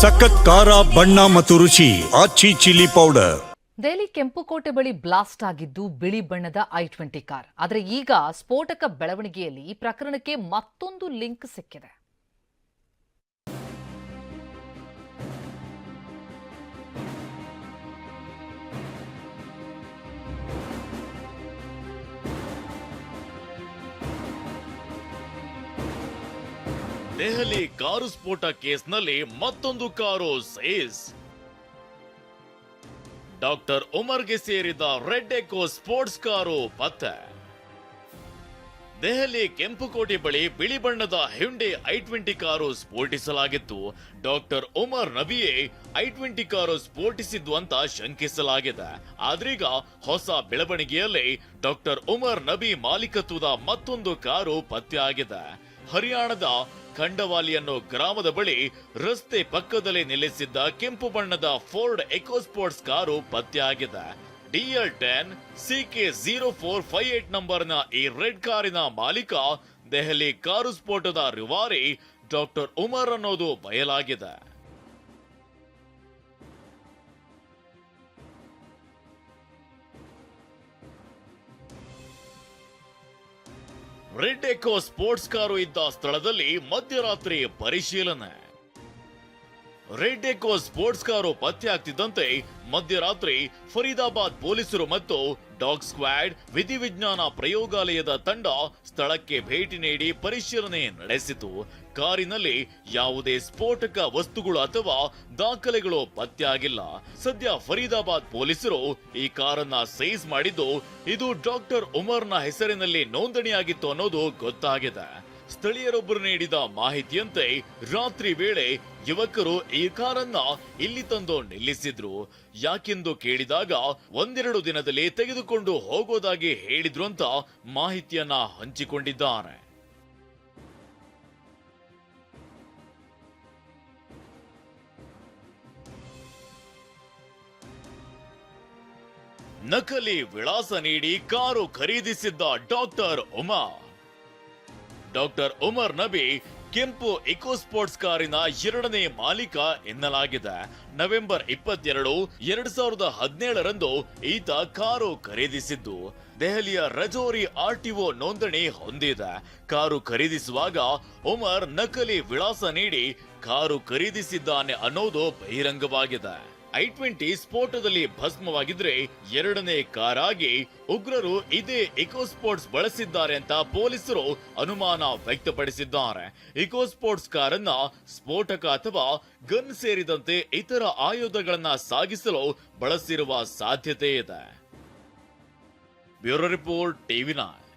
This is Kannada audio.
ಸಖತ್ ಖಾರ, ಬಣ್ಣ ಮತ್ತು ರುಚಿ ಆಚಿ ಚಿಲ್ಲಿ ಪೌಡರ್. ದೆಹಲಿ ಕೆಂಪುಕೋಟೆ ಬಳಿ ಬ್ಲಾಸ್ಟ್ ಆಗಿದ್ದು ಬಿಳಿ ಬಣ್ಣದ ಐ ಟ್ವೆಂಟಿ ಕಾರ್. ಆದರೆ ಈಗ ಸ್ಫೋಟಕ ಬೆಳವಣಿಗೆಯಲ್ಲಿ ಈ ಪ್ರಕರಣಕ್ಕೆ ಮತ್ತೊಂದು ಲಿಂಕ್ ಸಿಕ್ಕಿದೆ. ದೆಹಲಿ ಕಾರು ಸ್ಫೋಟ ಕೇಸ್ನಲ್ಲಿ ಮತ್ತೊಂದು ಕಾರು ಸೇಸ್. ಡಾಕ್ಟರ್ ಉಮರ್ಗೆ ಸೇರಿದ ರೆಡ್ ಎಕೋ ಸ್ಪೋರ್ಟ್ಸ್ ಕಾರು ಪತ್ತೆ. ದೆಹಲಿ ಕೆಂಪುಕೋಟೆ ಬಳಿ ಬಿಳಿ ಬಣ್ಣದ ಹ್ಯುಂಡೆ ಐ ಟ್ವೆಂಟಿ ಕಾರು ಸ್ಫೋಟಿಸಲಾಗಿತ್ತು. ಡಾಕ್ಟರ್ ಉಮರ್ ನಬಿಯೇ ಐ ಟ್ವೆಂಟಿ ಕಾರು ಸ್ಫೋಟಿಸಿದ್ದು ಅಂತ ಶಂಕಿಸಲಾಗಿದೆ. ಆದ್ರೀಗ ಹೊಸ ಬೆಳವಣಿಗೆಯಲ್ಲಿ ಡಾಕ್ಟರ್ ಉಮರ್ ನಬಿ ಮಾಲೀಕತ್ವದ ಮತ್ತೊಂದು ಕಾರು ಪತ್ತೆಯಾಗಿದೆ ಹರಿಯಾಣದ ಖಂಡವಾಲಿ ಅನ್ನೋ ಗ್ರಾಮದ ಬಳಿ ರಸ್ತೆ ಪಕ್ಕದಲ್ಲಿ ನಿಲ್ಲಿಸಿದ್ದ ಕೆಂಪು ಬಣ್ಣದ ಫೋರ್ಡ್ ಎಕೋಸ್ಪೋರ್ಟ್ಸ್ ಕಾರು ಪತ್ತೆಯಾಗಿದೆ DL ten, CK zero four five eight ನಂಬರ್ನ ಈ ರೆಡ್ ಕಾರಿನ ಮಾಲೀಕ, ದೆಹಲಿ ಕಾರು ಸ್ಫೋಟದ ರಿವಾರಿ ಡಾಕ್ಟರ್ ಉಮರ್ ಅನ್ನೋದು ಬಯಲಾಗಿದೆ. ರೆಡ್ ಎಕೋ ಸ್ಪೋರ್ಟ್ಸ್ ಕಾರು ಇದ್ದ ಸ್ಥಳದಲ್ಲಿ ಮಧ್ಯರಾತ್ರಿ ಪರಿಶೀಲನೆ. ರೆಡ್ ಎಕೋ ಸ್ಪೋರ್ಟ್ಸ್ ಕಾರು ಪತ್ತೆ ಆಗ್ತಿದ್ದಂತೆ ಮಧ್ಯರಾತ್ರಿ ಫರೀದಾಬಾದ್ ಪೊಲೀಸರು ಮತ್ತು ಡಾಗ್ ಸ್ಕ್ವಾಡ್ ವಿಧಿವಿಜ್ಞಾನ ಪ್ರಯೋಗಾಲಯದ ತಂಡ ಸ್ಥಳಕ್ಕೆ ಭೇಟಿ ನೀಡಿ ಪರಿಶೀಲನೆ ನಡೆಸಿತು. ಕಾರಿನಲ್ಲಿ ಯಾವುದೇ ಸ್ಫೋಟಕ ವಸ್ತುಗಳು ಅಥವಾ ದಾಖಲೆಗಳು ಪತ್ತೆಯಾಗಿಲ್ಲ ಸದ್ಯ ಫರೀದಾಬಾದ್ ಪೊಲೀಸರು ಈ ಕಾರನ್ನ ಸೈಜ್ ಮಾಡಿದ್ದು, ಇದು ಡಾಕ್ಟರ್ ಉಮರ್ನ ಹೆಸರಿನಲ್ಲಿ ನೋಂದಣಿಯಾಗಿತ್ತು ಅನ್ನೋದು ಗೊತ್ತಾಗಿದೆ. ಸ್ಥಳೀಯರೊಬ್ಬರು ನೀಡಿದ ಮಾಹಿತಿಯಂತೆ ರಾತ್ರಿ ವೇಳೆ ಯುವಕರು ಈ ಕಾರನ್ನ ಇಲ್ಲಿ ತಂದು ನಿಲ್ಲಿಸಿದ್ರು. ಯಾಕೆಂದು ಕೇಳಿದಾಗ ಒಂದೆರಡು ದಿನದಲ್ಲಿ ತೆಗೆದುಕೊಂಡು ಹೋಗೋದಾಗಿ ಹೇಳಿದ್ರು ಅಂತ ಮಾಹಿತಿಯನ್ನ ಹಂಚಿಕೊಂಡಿದ್ದಾರೆ. ನಕಲಿ ವಿಳಾಸ ನೀಡಿ ಕಾರು ಖರೀದಿಸಿದ್ದ ಡಾಕ್ಟರ್ ಉಮಾ. ಡಾಕ್ಟರ್ ಉಮರ್ ನಬಿ ಕೆಂಪು ಇಕೋ ಸ್ಪೋರ್ಟ್ಸ್ ಕಾರಿನ ಎರಡನೇ ಮಾಲೀಕ ಎನ್ನಲಾಗಿದೆ. ನವೆಂಬರ್ ಇಪ್ಪತ್ತೆರಡು, ಎರಡ್ ಸಾವಿರದ ಹದಿನೇಳರಂದು ಈತ ಕಾರು ಖರೀದಿಸಿದ್ದು. ದೆಹಲಿಯ ರಜೋರಿ ಆರ್ಟಿಒ ನೋಂದಣಿ ಹೊಂದಿದೆ. ಕಾರು ಖರೀದಿಸುವಾಗ ಉಮರ್ ನಕಲಿ ವಿಳಾಸ ನೀಡಿ ಕಾರು ಖರೀದಿಸಿದ್ದಾನೆ ಅನ್ನೋದು ಬಹಿರಂಗವಾಗಿದೆ. ಐ ಟ್ವೆಂಟಿ ಸ್ಫೋಟದಲ್ಲಿ ಭಸ್ಮವಾಗಿದ್ರೆ ಎರಡನೇ ಕಾರಾಗಿ ಉಗ್ರರು ಇದೇ ಇಕೋ ಸ್ಪೋರ್ಟ್ಸ್ ಬಳಸಿದ್ದಾರೆ ಅಂತ ಪೊಲೀಸರು ಅನುಮಾನ ವ್ಯಕ್ತಪಡಿಸಿದ್ದಾರೆ. ಇಕೋ ಸ್ಪೋರ್ಟ್ಸ್ ಕಾರನ್ನ ಸ್ಫೋಟಕ ಅಥವಾ ಗನ್ ಸೇರಿದಂತೆ ಇತರ ಆಯುಧಗಳನ್ನ ಸಾಗಿಸಲು ಬಳಸಿರುವ ಸಾಧ್ಯತೆ ಇದೆ. Bureau report TV nine.